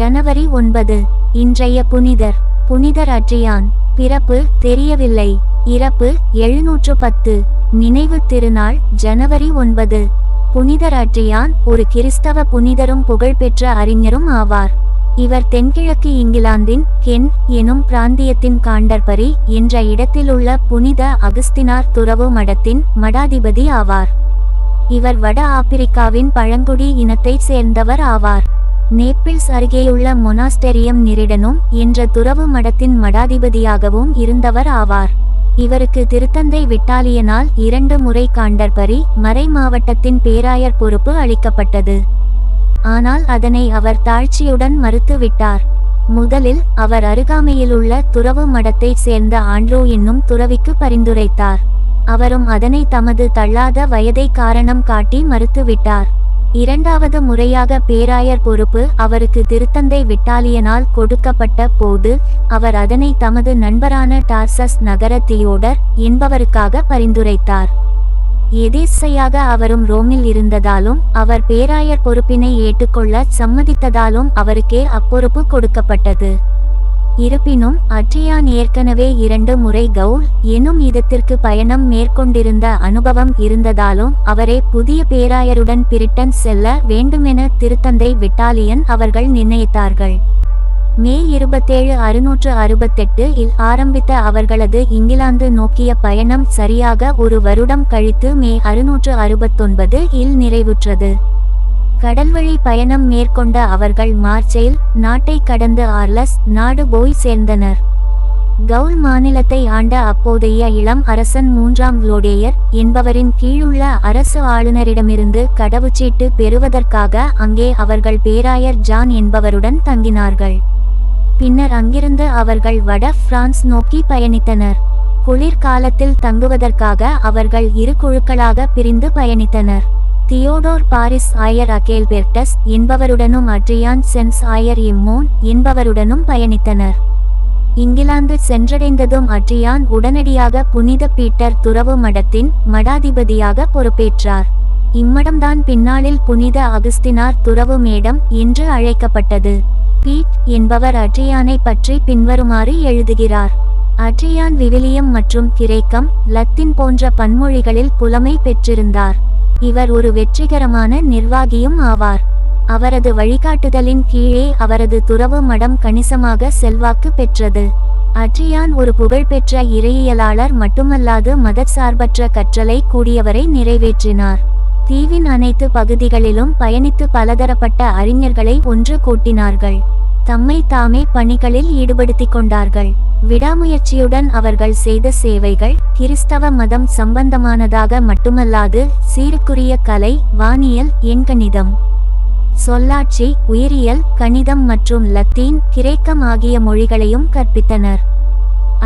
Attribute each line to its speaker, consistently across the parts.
Speaker 1: ஜனவரி ஒன்பது இன்றைய புனிதர். புனிதர் அட்ரியான் பிறப்பு தெரியவில்லை. இறப்பு எழுநூற்று பத்து. நினைவு திருநாள் ஜனவரி ஒன்பது. புனிதர் அட்ரியான் ஒரு கிறிஸ்தவ புனிதரும் புகழ்பெற்ற அறிஞரும் ஆவார். இவர் தென்கிழக்கு இங்கிலாந்தின் கென் எனும் பிராந்தியத்தின் காண்டர்பரி என்ற இடத்திலுள்ள புனித அகஸ்தினார் துறவு மடத்தின் மடாதிபதி ஆவார். இவர் வட ஆப்பிரிக்காவின் பழங்குடி இனத்தைச் சேர்ந்தவர் ஆவார். நேப்பிள்ஸ் அருகேயுள்ள மொனாஸ்டெரியம் நிரிடனும் என்ற துறவு மடத்தின் மடாதிபதியாகவும் இருந்தவர் ஆவார். இவருக்கு திருத்தந்தை விட்டாலியனால் இரண்டு முறை காண்டர்பரி மறை மாவட்டத்தின் பேராயர் பொறுப்பு அளிக்கப்பட்டது. ஆனால் அதனை அவர் தாழ்ச்சியுடன் மறுத்துவிட்டார் முதலில் அவர் அருகாமையிலுள்ள துறவு மடத்தைச் சேர்ந்த ஆண்ட்ரூ என்னும் துறவிக்கு பரிந்துரைத்தார். அவரும் அதனை தமது தள்ளாத வயதை காரணம் காட்டி மறுத்துவிட்டார் இரண்டாவது முறையாக பேராயர் பொறுப்பு அவருக்கு திருத்தந்தை விட்டாலியனால் கொடுக்கப்பட்ட போது அவர் அதனை தமது நண்பரான டார்சஸ் நகர தியோடர் என்பவருக்காக பரிந்துரைத்தார். எதிர்சையாக அவரும் ரோமில் இருந்ததாலும் அவர் பேராயர் பொறுப்பினை ஏற்றுக்கொள்ள சம்மதித்ததாலும் அவருக்கே அப்பொறுப்பு கொடுக்கப்பட்டது. இருப்பினும் அட்ரியான் ஏற்கனவே இரண்டு முறை கவுல் எனும் இதத்திற்கு பயணம் மேற்கொண்டிருந்த அனுபவம் இருந்ததாலும் அவரே புதிய பேராயருடன் பிரிட்டன் செல்ல வேண்டுமென திருத்தந்தை விட்டாலியன் அவர்கள் நிர்ணயித்தார்கள். மே இருபத்தேழு அறுநூற்று அறுபத்தெட்டு இல் ஆரம்பித்த அவர்களது இங்கிலாந்து நோக்கிய பயணம் சரியாக ஒரு வருடம் கழித்து மே அறுநூற்று அறுபத்தொன்பது இல் நிறைவுற்றது. கடல்வழி பயணம் மேற்கொண்ட அவர்கள் மார்ச்சில் நாட்டை கடந்து ஆர்லஸ் நாடு போய் சேர்ந்தனர். கவுல் மாநிலத்தை ஆண்ட அப்போதைய இளம் அரசன் மூன்றாம் லோடேயர் என்பவரின் கீழுள்ள அரசு ஆளுநரிடமிருந்து கடவுச்சீட்டு பெறுவதற்காக அங்கே அவர்கள் பேராயர் ஜான் என்பவருடன் தங்கினார்கள். பின்னர் அங்கிருந்து அவர்கள் வட பிரான்ஸ் நோக்கி பயணித்தனர். குளிர்காலத்தில் தங்குவதற்காக அவர்கள் இரு குழுக்களாக பிரிந்து பயணித்தனர். தியோடோர் பாரிஸ் ஆயர் அகேல்பெர்டஸ் என்பவருடனும் அட்ரியான் சென்ஸ் ஆயர் இம்மோன் என்பவருடனும் பயணித்தனர். இங்கிலாந்து சென்றடைந்ததும் அட்ரியான் உடனடியாக புனித பீட்டர் துறவு மடத்தின் மடாதிபதியாக பொறுப்பேற்றார். இம்மடம்தான் பின்னாளில் புனித அகஸ்தினார் துறவு மேடம் என்று அழைக்கப்பட்டது. பீட் என்பவர் அட்ரியானை பற்றி பின்வருமாறு எழுதுகிறார். அட்ரியான் விவிலியம் மற்றும் கிரேக்கம் லத்தீன் போன்ற பன்மொழிகளில் புலமை பெற்றிருந்தார். இவர் ஒரு வெற்றிகரமான நிர்வாகியும் ஆவார். அவரது வழிகாட்டுதலின் கீழே அவரது துறவு மடம் கணிசமாக செல்வாக்கு பெற்றது. அட்ரியான் ஒரு புகழ்பெற்ற இறையியலாளர் மட்டுமல்லாது மதச்சார்பற்ற கற்றலை கூடியவரை நிறைவேற்றினார். தீவின் அனைத்து பகுதிகளிலும் பயணித்து பலதரப்பட்ட அறிஞர்களை ஒன்று கூட்டினார்கள். தம்மை தாமே பணிகளில் ஈடுபடுத்திக் கொண்டார்கள். விடாமுயற்சியுடன் அவர்கள் செய்த சேவைகள் கிறிஸ்தவ மதம் சம்பந்தமானதாக மட்டுமல்லாது சீருக்குரிய கலை வானியல் எண்கணிதம் சொல்லாட்சி உயிரியல் கணிதம் மற்றும் லத்தீன் கிரேக்கம் ஆகிய மொழிகளையும் கற்பித்தனர்.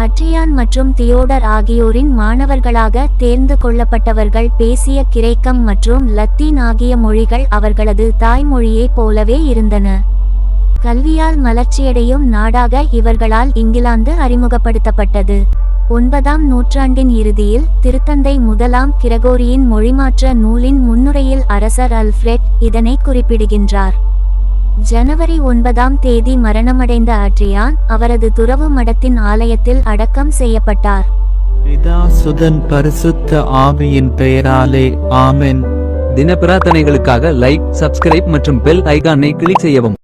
Speaker 1: அட்ரியான் மற்றும் தியோடர் ஆகியோரின் மாணவர்களாக தேர்ந்து கொள்ளப்பட்டவர்கள் பேசிய கிரேக்கம் மற்றும் லத்தீன் ஆகிய மொழிகள் அவர்களது தாய்மொழியைப் போலவே இருந்தன. கல்வியால் மலர்ச்சியடையும் நாடாக இவர்களால் இங்கிலாந்து அறிமுகப்படுத்தப்பட்டது. ஒன்பதாம் நூற்றாண்டின் இறுதியில் திருத்தந்தை முதலாம் கிரகோரியின் மொழிமாற்ற நூலின் முன்னுரையில் அரசர் அல்ஃப்ரெட் இதனை குறிப்பிடுகின்றார். ஜனவரி ஒன்பதாம் தேதி மரணமடைந்த அட்ரியான் அவரது துறவு மடத்தின் ஆலயத்தில் அடக்கம் செய்யப்பட்டார்.
Speaker 2: சுதன் பரிசுத்த ஆவியின் பெயராலே ஆமென்.
Speaker 3: தின பிரார்த்தனைகளுக்காக லைக் சப்ஸ்கிரைப் மற்றும் பெல் ஐகானை கிளிக் செய்யவும்.